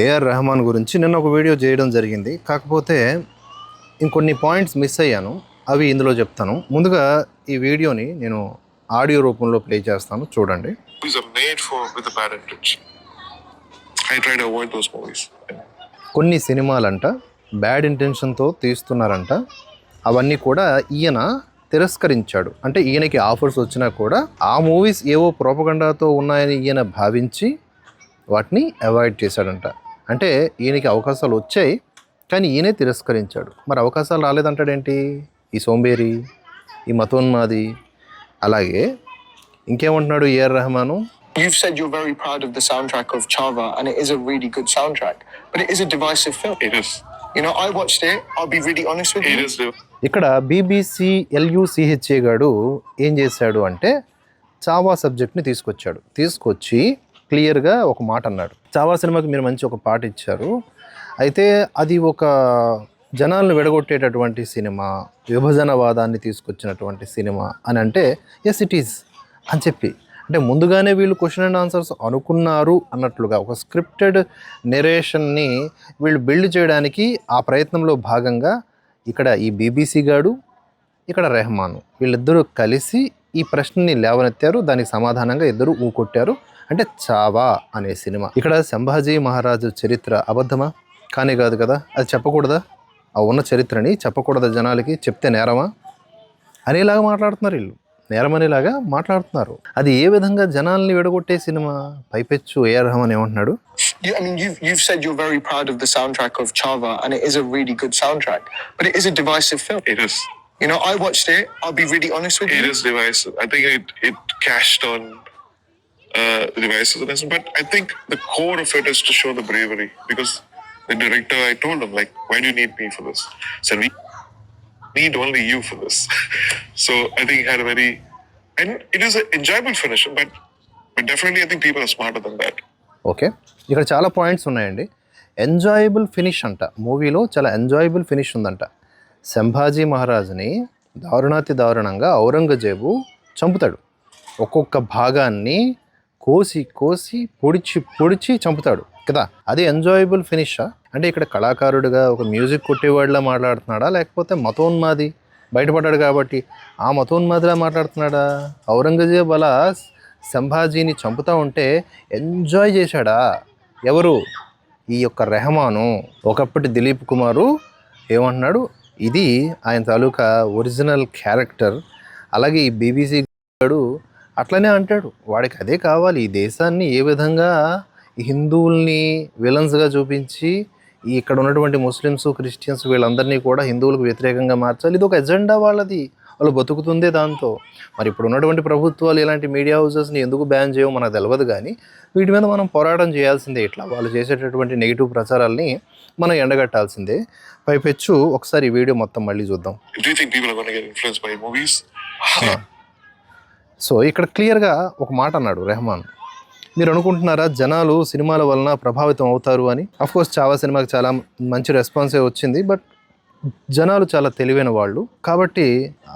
AR Rahman గురించి నిన్న ఒక వీడియో చేయడం జరిగింది. కాకపోతే ఇంకొన్ని పాయింట్స్ మిస్ అయ్యాను. అవి ఇందులో చెప్తాను. ముందుగా ఈ వీడియోని నేను ఆడియో రూపంలో ప్లే చేస్తాను. చూడండి. కొన్ని సినిమాలంట బ్యాడ్ ఇంటెన్షన్తో తీస్తున్నారంట. అవన్నీ కూడా ఈయన తిరస్కరించాడు. అంటే ఈయనకి ఆఫర్స్ వచ్చినా కూడా ఆ మూవీస్ ఏవో ప్రోపగండాతో ఉన్నాయని ఈయన భావించి వాటిని అవాయిడ్ చేశాడంట. అంటే ఈయనకి అవకాశాలు వచ్చాయి కానీ ఈయనే తిరస్కరించాడు మరి అవకాశాలు రాలేదంటాడేంటి ఈ సోంబేరి ఈ మతోన్మాది అలాగే ఇంకేమంటున్నాడు A R You've said you're very proud of the soundtrack of Chava, and it is a really good soundtrack, but it is a divisive film. It is. You know, I watched it. I'll be really honest with It you. is. the- ఇక్కడ BBC ఎల్యుసిహెచ్ఏ గాడు ఏం చేశాడు అంటే చావా సబ్జెక్ట్ని తీసుకొచ్చాడు తీసుకొచ్చి క్లియర్గా ఒక మాట అన్నాడు చావా సినిమాకి మీరు మంచి ఒక పాట ఇచ్చారు. అయితే అది ఒక జనాలను విడగొట్టేటటువంటి సినిమా విభజనవాదాన్ని తీసుకొచ్చినటువంటి సినిమా అని అంటే ఎస్ ఇట్ ఈస్ అని చెప్పి. అంటే ముందుగానే వీళ్ళు క్వశ్చన్ అండ్ ఆన్సర్స్ అనుకున్నారు అన్నట్లుగా ఒక స్క్రిప్టెడ్ నెరేషన్ని వీళ్ళు బిల్డ్ చేయడానికి ఆ ప్రయత్నంలో భాగంగా ఇక్కడ ఈ బీబీసీ గాడు ఇక్కడ రెహమాన్ వీళ్ళిద్దరూ కలిసి ఈ ప్రశ్నని లేవనెత్తారు. దానికి సమాధానంగా ఇద్దరు ఊకొట్టారు. అంటే చావా అనే సినిమా ఇక్కడ సంభాజీ మహారాజు చరిత్ర అబద్ధమా కానీ కాదు కదా అది చెప్పకూడదా ఆ ఉన్న చరిత్రని చెప్పకూడదా జనాలకి చెప్తే నేరమా అనేలాగా మాట్లాడుతున్నారు వీళ్ళు నేరం అనేలాగా మాట్లాడుతున్నారు అది ఏ విధంగా జనాల్ని విడగొట్టే సినిమా పైపెచ్చు ఏఆర్ రెహమాన్ ఏమంటున్నాడు You, I mean, you've, you've said you're very proud of the soundtrack of Chava, and it is a really good soundtrack, but it is a divisive film. It is. You know, I watched it. I'll be really honest with It you. is divisive. I think it it cashed on uh, divisiveness, but I think the core of it is to show the bravery because the director, I told him like, why do you need me for this? He said we need only you for this. so I think he had a very and it is an enjoyable finish, but but definitely I think people are smarter than that. Okay ఇక్కడ చాలా points ఉన్నాయండి enjoyable finish అంట మూవీలో చాలా enjoyable finish ఉందంట సంభాజీ మహారాజుని దారుణాతి దారుణంగా ఔరంగజేబు చంపుతాడు ఒక్కొక్క భాగాన్ని కోసి కోసి పొడిచి పొడిచి చంపుతాడు. కదా? అది ఎంజాయబుల్ ఫినిషా అంటే ఇక్కడ కళాకారుడిగా ఒక మ్యూజిక్ కొట్టేవాడిలా మాట్లాడుతున్నాడా? లేకపోతే మతోన్మాది బయటపడ్డాడు కాబట్టి ఆ మతోన్మాదిలా మాట్లాడుతున్నాడా? ఔరంగజేబ్ అలా సంభాజీని చంపుతా ఉంటే ఎంజాయ్ చేశాడా? ఎవరు? ఈ యొక్క రెహమాను. ఒకప్పటి దిలీప్ కుమారు ఏమంటున్నాడు? ఇది ఆయన తాలూకా ఒరిజినల్ క్యారెక్టర్ అలాగే ఈ బీబీసీ గాడు అట్లనే అంటాడు. వాడికి అదే కావాలి. ఈ దేశాన్ని ఏ విధంగా హిందువుల్ని విలన్స్గా చూపించి ఇక్కడ ఉన్నటువంటి ముస్లిమ్స్ క్రిస్టియన్స్ వీళ్ళందరినీ కూడా హిందువులకు వ్యతిరేకంగా మార్చాలి. ఇది ఒక ఎజెండా వాళ్ళది. వాళ్ళు బతుకుతుందే దాంతో. మరి ఇప్పుడు ఉన్నటువంటి ప్రభుత్వాలు ఇలాంటి మీడియా హౌసెస్ని ఎందుకు బ్యాన్ చేయవు? మనకు తెలియదు కానీ వీటి మీద మనం పోరాటం చేయాల్సిందే. ఇట్లా వాళ్ళు చేసేటటువంటి నెగిటివ్ ప్రచారాల్ని మనం ఎండగట్టాల్సిందే. పైపెచ్చు. ఒకసారి ఈ వీడియో మొత్తం మళ్ళీ చూద్దాం. సో ఇక్కడ క్లియర్గా ఒక మాట అన్నాడు రెహమాన్. మీరు అనుకుంటున్నారా జనాలు సినిమాల వలన ప్రభావితం అవుతారు అని? కోర్స్ చావా సినిమాకి చాలా మంచి రెస్పాన్సే వచ్చింది బట్ జనాలు చాలా తెలివైన వాళ్ళు. కాబట్టి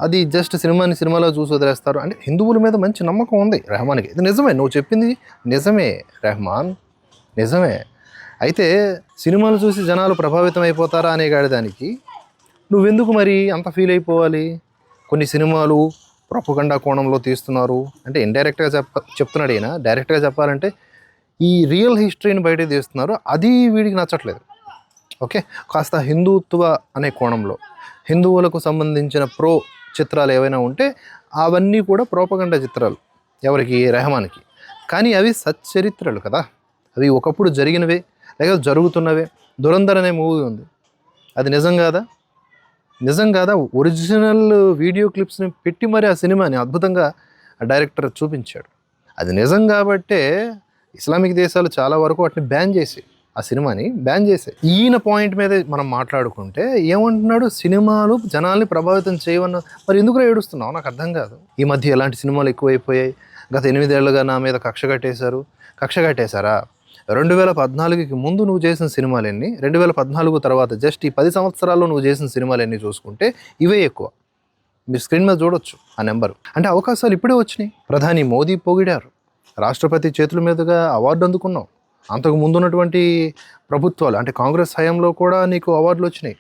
అది జస్ట్ సినిమాని సినిమాలో చూసి వదిలేస్తారు. అంటే హిందువుల మీద మంచి నమ్మకం ఉంది రెహమాన్కి. ఇది నిజమే నువ్వు చెప్పింది నిజమే రెహమాన్. నిజమే. అయితే సినిమాలు చూసి జనాలు ప్రభావితం అయిపోతారా అనే దానికి నువ్వెందుకు మరి అంత ఫీల్ అయిపోవాలి? కొన్ని సినిమాలు ప్రొపగండా కోణంలో తీస్తున్నారు. అంటే ఇండైరెక్ట్గా చెప్ప చెప్తున్నాడు ఈయన. డైరెక్ట్గా చెప్పాలంటే ఈ రియల్ హిస్టరీని బయట తీస్తున్నారు. అది వీడికి నచ్చట్లేదు. ఓకే? కాస్త హిందుత్వ అనే కోణంలో. హిందువులకు సంబంధించిన ప్రో చిత్రాలు ఏవైనా ఉంటే అవన్నీ కూడా ప్రోపగండ చిత్రాలు. ఎవరికి? రెహమాన్కి. కానీ అవి సచ్చరిత్రలు కదా. అవి ఒకప్పుడు జరిగినవే లేక జరుగుతున్నవే. దురంధర్ అనే మూవీ ఉంది. అది నిజం కాదా? నిజం కాదా ఒరిజినల్ వీడియో క్లిప్స్ని పెట్టి మరి ఆ సినిమాని అద్భుతంగా ఆ డైరెక్టర్ చూపించాడు. అది నిజం కాబట్టే ఇస్లామిక్ దేశాలు చాలా వరకు వాటిని బ్యాన్ చేసి ఆ సినిమాని బ్యాన్ చేసాయి ఈయన పాయింట్ మీద మనం మాట్లాడుకుంటే ఏమంటున్నాడు? సినిమాలు జనాల్ని ప్రభావితం చేయవన్న మరి ఎందుకు ఏడుస్తున్నావు? నాకు అర్థం కాదు. ఈ మధ్య ఎలాంటి సినిమాలు ఎక్కువైపోయాయి? గత ఎనిమిదేళ్ళుగా నా మీద కక్ష కట్టేశారు. కక్ష కట్టేశారా? రెండు వేల పద్నాలుగుకి ముందు నువ్వు చేసిన సినిమాలన్నీ రెండు వేల పద్నాలుగు తర్వాత జస్ట్ ఈ పది సంవత్సరాల్లో నువ్వు చేసిన సినిమాలన్నీ చూసుకుంటే ఇవే ఎక్కువ. మీరు స్క్రీన్ మీద చూడొచ్చు ఆ నెంబరు. అంటే అవకాశాలు ఇప్పుడే వచ్చినాయి. ప్రధాని మోదీ పొగిడారు. రాష్ట్రపతి చేతుల మీదుగా అవార్డు అందుకున్నావు. అంతకు ముందు ఉన్నటువంటి ప్రభుత్వాలు అంటే కాంగ్రెస్ హయాంలో కూడా నీకు అవార్డులు వచ్చినాయి.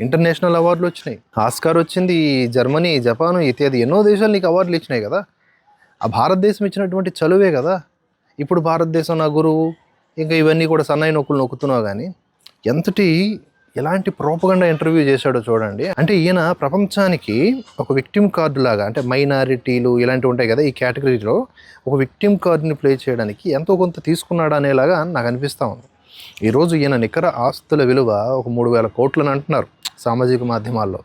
ఇంటర్నేషనల్ అవార్డులు వచ్చినాయి. ఆస్కార్ వచ్చింది జర్మనీ జపాన్ ఇత్యాది ఎన్నో దేశాలు నీకు అవార్డులు ఇచ్చినాయి కదా. ఆ భారతదేశం ఇచ్చినటువంటి చలువే కదా. ఇప్పుడు భారతదేశం నా గురువు. ఇంకా ఇవన్నీ కూడా సన్నాయి నొక్కులు నొక్కుతున్నావు కానీ ఎంతటి ఎలాంటి ప్రోపగండా ఇంటర్వ్యూ చేశాడో చూడండి. అంటే ఈయన ప్రపంచానికి ఒక విక్టిమ్ కార్డు లాగా అంటే మైనారిటీలు ఇలాంటివి ఉంటాయి కదా ఈ కేటగిరీలో ఒక విక్టిమ్ కార్డుని ప్లే చేయడానికి ఎంతో కొంత తీసుకున్నాడు అనేలాగా నాకు అనిపిస్తూ ఉంది. ఈరోజు ఈయన నికర ఆస్తుల విలువ ఒక మూడు వేల కోట్లని అంటున్నారు సామాజిక మాధ్యమాల్లో.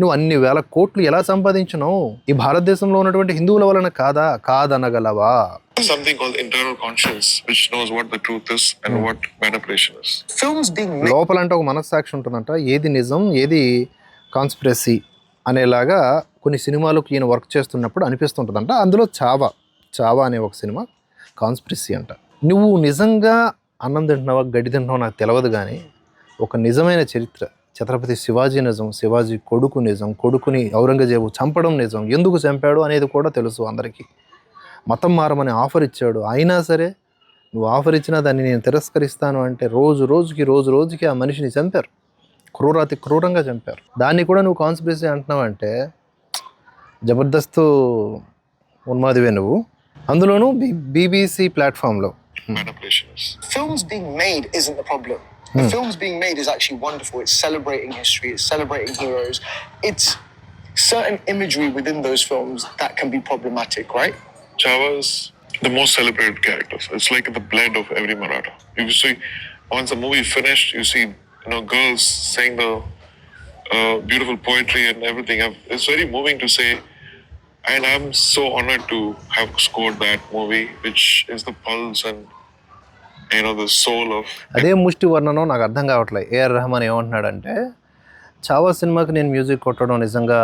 నువ్వు అన్ని వేల కోట్లు ఎలా సంపాదించినావు? ఈ భారతదేశంలో ఉన్నటువంటి హిందువుల వలన కాదా? కాదనగలవా? Something called internal conscience, which knows what the truth is and what manipulation is. Films being made. లోపలంటే ఒక మనస్సాక్షి ఉంటుందంట ఏది నిజం ఏది కాన్స్పిరసీ అనేలాగా కొన్ని సినిమాలకు ఈయన వర్క్ చేస్తున్నప్పుడు అనిపిస్తుంటుందంట. అందులో చావా చావా అనే ఒక సినిమా కాన్స్పిరసీ అంట. నువ్వు నిజంగా అన్నం తింటున్నావా గడ్డి తింటున్నావా నాకు తెలియదు కానీ ఒక నిజమైన చరిత్ర ఛత్రపతి శివాజీ నిజం శివాజీ కొడుకు నిజం కొడుకుని ఔరంగజేబు చంపడం నిజం ఎందుకు చంపాడు అనేది కూడా తెలుసు అందరికీ. మతం మారమని ఆఫర్ ఇచ్చాడు. అయినా సరే నువ్వు ఆఫర్ ఇచ్చినా దాన్ని నేను తిరస్కరిస్తాను అంటే రోజు రోజుకి రోజు రోజుకి ఆ మనిషిని చంపారు. క్రూరాతి క్రూరంగా చంపారు. దాన్ని కూడా నువ్వు కాన్స్పిరసీ అంటున్నావు అంటే జబర్దస్త్ ఉన్మాదివే నువ్వు. అందులోనూ బీ బీబీసీ ప్లాట్ఫామ్లో films being made isn't the problem. The films being made is actually wonderful. It's celebrating history. It's celebrating heroes. It's certain imagery within those films that can be problematic, right? Chava the most celebrated characters. It's like the blood of every Maratha. You see, once the movie finished, you see, you know, girls saying the uh, beautiful poetry and everything. It's very moving to say, and I'm so honored to have scored that movie, which is the pulse and అదే ముష్టి వర్ణనం నాకు అర్థం కావట్లేదు. AR Rahman ఏమంటున్నాడంటే చావా సినిమాకి నేను music కొట్టడం నిజంగా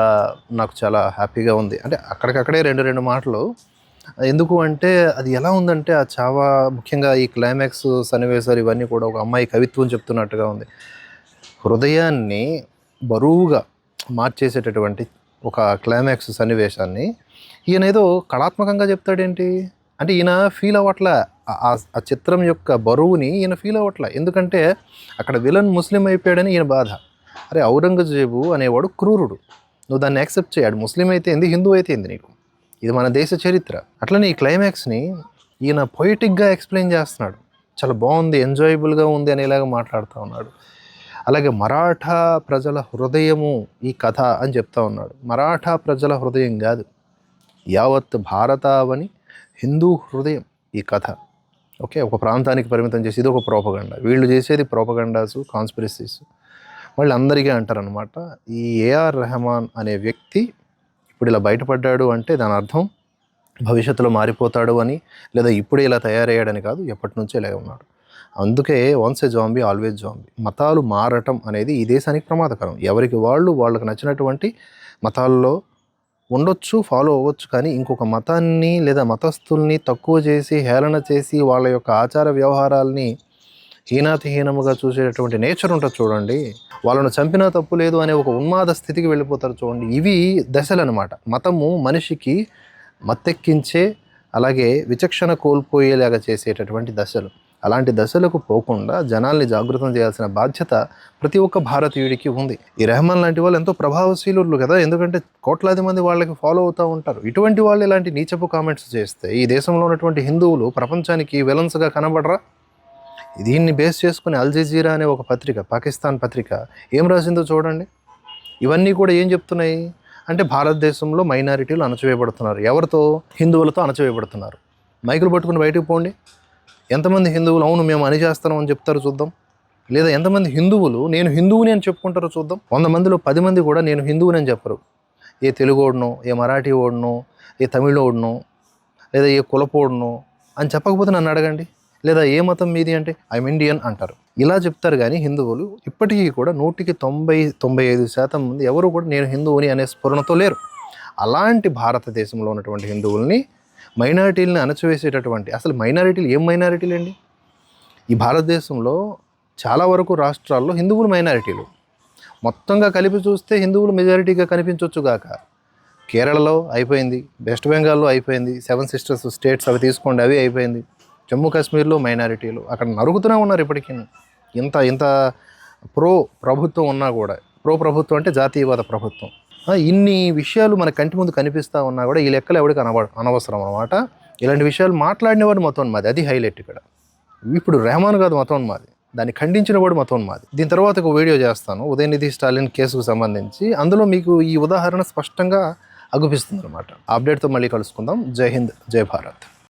నాకు చాలా హ్యాపీగా ఉంది. అంటే అక్కడికక్కడే రెండు రెండు మాటలు. ఎందుకు అంటే అది ఎలా ఉందంటే ఆ చావా ముఖ్యంగా ఈ క్లైమాక్స్ సన్నివేశాలు ఇవన్నీ కూడా ఒక అమ్మాయి కవిత్వం చెప్తున్నట్టుగా ఉంది. హృదయాన్ని బరువుగా మార్చేసేటటువంటి ఒక క్లైమాక్స్ సన్నివేశాన్ని ఈయన ఏదో కళాత్మకంగా చెప్తాడేంటి? అంటే ఈయన ఫీల్ అవ్వట్లే. ఆ- ఆ- చిత్రం యొక్క బరువుని ఈయన ఫీల్ అవ్వట్లా. ఎందుకంటే అక్కడ విలన్ ముస్లిం అయిపోయాడని ఈయన బాధ. అరే ఔరంగజేబు అనేవాడు క్రూరుడు. నువ్వు దాన్ని యాక్సెప్ట్ చేయాడు ముస్లిం అయితే ఏంది హిందూ అయితే ఏంది నీకు? ఇది మన దేశ చరిత్ర. అట్లనే ఈ క్లైమాక్స్ని ఈయన పొయిటిక్గా ఎక్స్ప్లెయిన్ చేస్తున్నాడు. చాలా బాగుంది ఎంజాయబుల్గా ఉంది అనేలాగా మాట్లాడుతూ ఉన్నాడు. అలాగే మరాఠా ప్రజల హృదయము ఈ కథ అని చెప్తా ఉన్నాడు. మరాఠా ప్రజల హృదయం కాదు యావత్ భారతావని హిందూ హృదయం ఈ కథ. ఓకే ఒక ప్రాంతానికి పరిమితం చేసి ఇది ఒక ప్రోపగండ. వీళ్ళు చేసేది ప్రోపగండాసు కాన్స్పిరసీస్. వాళ్ళు అందరికీ అంటారనమాట ఈ ఏఆర్ రెహమాన్ అనే వ్యక్తి ఇప్పుడు ఇలా బయటపడ్డాడు అంటే దాని అర్థం భవిష్యత్తులో మారిపోతాడు అని లేదా ఇప్పుడే ఇలా తయారయ్యాడని కాదు ఎప్పటి నుంచో ఇలాగే ఉన్నాడు. అందుకే once a zombie always zombie. మతాలు మారటం అనేది ఈ దేశానికి ప్రమాదకరం. ఎవరికి వాళ్ళు వాళ్ళకి నచ్చినటువంటి మతాల్లో ఉండొచ్చు ఫాలో అవ్వచ్చు కానీ ఇంకొక మతాన్ని లేదా మతస్థుల్ని తక్కువ చేసి హేళన చేసి వాళ్ళ యొక్క ఆచార వ్యవహారాల్ని హీనాతిహీనముగా చూసేటటువంటి నేచర్ ఉంటుంది చూడండి. వాళ్ళను చంపినా తప్పు లేదు అనే ఒక ఉన్మాద స్థితికి వెళ్ళిపోతారు చూడండి. ఇవి దశలు అనమాట మతము మనిషికి మత్తెక్కించే అలాగే విచక్షణ కోల్పోయేలాగా చేసేటటువంటి దశలు. అలాంటి దశలకు పోకుండా జనాల్ని జాగృతం చేయాల్సిన బాధ్యత ప్రతి ఒక్క భారతీయుడికి ఉంది. ఈ రెహమాన్ లాంటి వాళ్ళు ఎంతో ప్రభావశీలు కదా ఎందుకంటే కోట్లాది మంది వాళ్ళకి ఫాలో అవుతూ ఉంటారు. ఇటువంటి వాళ్ళు ఇలాంటి నీచపు కామెంట్స్ చేస్తే ఈ దేశంలో ఉన్నటువంటి హిందువులు ప్రపంచానికి వెలన్స్గా కనబడరా? దీన్ని బేస్ చేసుకుని అల్ జజీరా అనే ఒక పత్రిక పాకిస్తాన్ పత్రిక ఏం రాసిందో చూడండి. ఇవన్నీ కూడా ఏం చెప్తున్నాయి? అంటే భారతదేశంలో మైనారిటీలు అణచివేయబడుతున్నారు. ఎవరితో? హిందువులతో అణచివేయబడుతున్నారు. మైకులు పట్టుకుని బయటకు పోండి. ఎంతమంది హిందువులు అవును మేము అని చేస్తాం అని చెప్తారో చూద్దాం. లేదా ఎంతమంది హిందువులు నేను హిందువుని అని చెప్పుకుంటారో చూద్దాం. వంద మందిలో పది మంది కూడా నేను హిందువుని అని చెప్పరు. ఏ తెలుగు ఓడనో ఏ మరాఠీ ఓడనో ఏ తమిళ ఓడనో లేదా ఏ కులపోడనో అని చెప్పకపోతే నన్ను అడగండి. లేదా ఏ మతం మీది అంటే ఐఎమ్ ఇండియన్ అంటారు. ఇలా చెప్తారు కానీ హిందువులు ఇప్పటికీ కూడా నూటికి తొంభై తొంభై ఐదు శాతం మంది ఎవరు కూడా నేను హిందువుని అనే స్ఫురణతో లేరు. అలాంటి భారతదేశంలో ఉన్నటువంటి హిందువుల్ని మైనారిటీలని అణచివేసేటటువంటి అసలు మైనారిటీలు ఏం మైనారిటీలు అండి ఈ భారతదేశంలో చాలా వరకు రాష్ట్రాల్లో హిందువులు మైనారిటీలు. మొత్తంగా కలిపి చూస్తే హిందువులు మెజారిటీగా కనిపించవచ్చు గాక. కేరళలో అయిపోయింది వెస్ట్ బెంగాల్లో అయిపోయింది సెవెన్ సిస్టర్స్ స్టేట్స్ అవి తీసుకోండి అవి అయిపోయింది. జమ్మూ కాశ్మీర్లో మైనారిటీలు అక్కడ నరుగుతూనే ఉన్నారు ఇప్పటికీ. ఇంత ఇంత ప్రో ప్రభుత్వం ఉన్నా కూడా ప్రో ప్రభుత్వం అంటే జాతీయవాద ప్రభుత్వం. ఇన్ని విషయాలు మన కంటి ముందు కనిపిస్తూ ఉన్నా కూడా ఈ లెక్కలు ఎవరికి అనవ అనవసరం అనమాట ఇలాంటి విషయాలు మాట్లాడినవాడు మతం మాది. అది హైలైట్ ఇక్కడ. ఇప్పుడు రెహమాన్ కాదు మతం మాది. దాన్ని ఖండించిన వాడు మతం మాది. దీని తర్వాత ఒక వీడియో చేస్తాను. ఉదయనిధి స్టాలిన్ కేసుకు సంబంధించి. అందులో మీకు ఈ ఉదాహరణ స్పష్టంగా అగుపిస్తుంది అనమాట అప్డేట్తో మళ్ళీ కలుసుకుందాం. జై హింద్ జై భారత్.